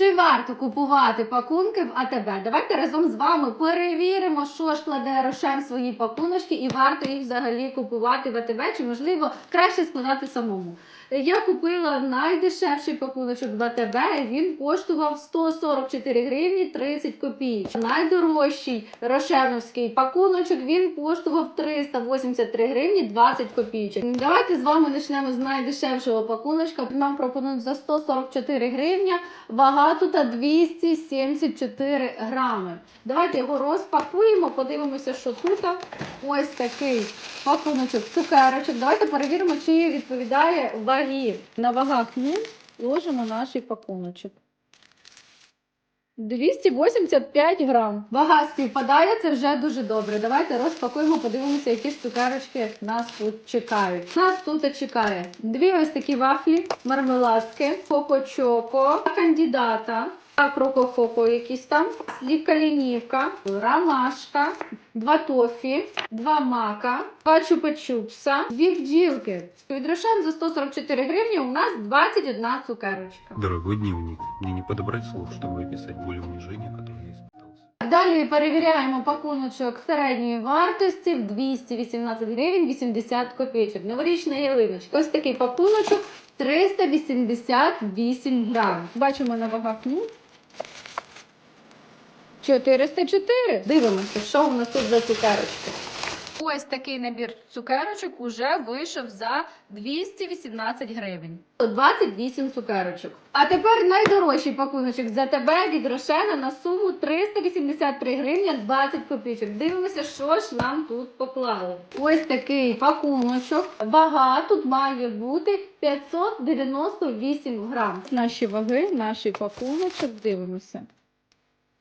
Чи варто купувати пакунки в АТБ? Давайте разом з вами перевіримо, що ж кладе Рошен в свої пакуночки, і варто їх взагалі купувати в АТБ, чи можливо краще складати самому. Я купила найдешевший пакуночок в АТБ. Він коштував 144 гривні 30 копійок. Найдорожчий рошеновський пакуночок він коштував 383 гривні 20 копійок. Давайте з вами почнемо з найдешевшого пакуночка. Нам пропонують за 144 гривня. Вага тут 274 грами. Давайте його розпакуємо, подивимося, що тут. Ось такий пакуночок цукерочок. Давайте перевіримо, чи відповідає вагі. На вагах ні. Ложимо наш пакуночок. 285 грам. Вага співпадає, це вже дуже добре. Давайте розпакуємо, подивимося, які цукерочки нас тут чекають. Нас тут чекає дві ось такі вафлі, мармеладки, коко-чоко, кандидата. Крокохоко якісь там, лікалінівка, ромашка, два тофі, два мака, два чупа-чупса, дві бджілки. Від Рошен за 144 гривні у нас 21 цукерочка. Дорогой дневник, мне не подобрать слов, чтобы описать унижение, которое я испытал. Далі перевіряємо пакуночок середньої вартості 218 гривень 80 копійок. Новорічна ялиночка. Ось такий пакуночок 388 грам. Бачимо на вагах ну. 404. Дивимося, що у нас тут за цукерочки. Ось такий набір цукерочок уже вийшов за 218 гривень. 28 цукерочок. А тепер найдорожчий пакуночок за тебе від Рошена на суму 383 гривні 20 копійок. Дивимося, що ж нам тут поклали. Ось такий пакуночок. Вага тут має бути 598 грам. Наші ваги, наш пакуночок. Дивимося.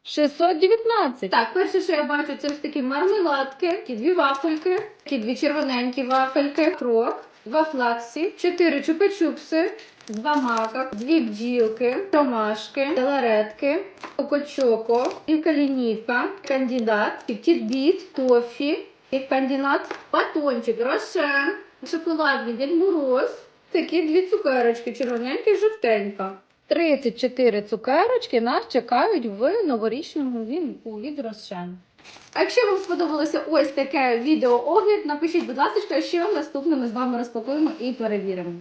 619. Так, перше, що я бачу, це ось такі мармеладки, такі дві вафельки, такі дві червоненькі вафельки, крок, два флаксі, чотири чупи-чупси, два мака, дві бджілки, ромашки, телеретки, кокочоко, калінівка, кандидат, тітбіт, тофі, кандидат, батончик, рошен, шоколадний Дід Мороз, такі дві цукерочки, червоненька і жовтенька. 34 цукерочки нас чекають в новорічному вінку від Рошен. А якщо вам сподобалося ось таке відеоогляд, напишіть, будь ласка, що наступне ми з вами розпакуємо і перевіримо.